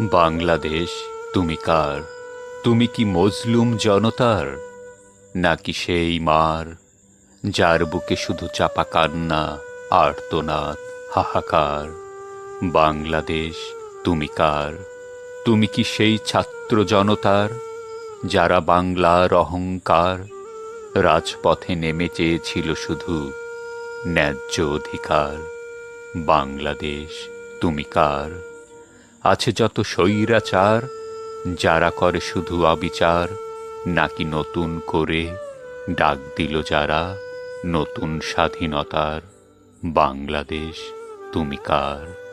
বাংলাদেশ, তুমি কার? তুমি কি মজলুম জনতার? নাকি সেই মার, যার বুকে শুধু চাপা কান্না আর্তনাদ হাহাকার? বাংলাদেশ, তুমি কার? তুমি কি সেই ছাত্র জনতার, যারা বাংলার অহংকার রাজপথে নেমে চেয়েছিল শুধু ন্যায্য অধিকার? বাংলাদেশ, তুমি কার? আছে যত স্বৈরাচার, যারা করে শুধু অবিচার। নাকি নতুন করে ডাক দিল যারা নতুন স্বাধীনতার। বাংলাদেশ, তুমি কার?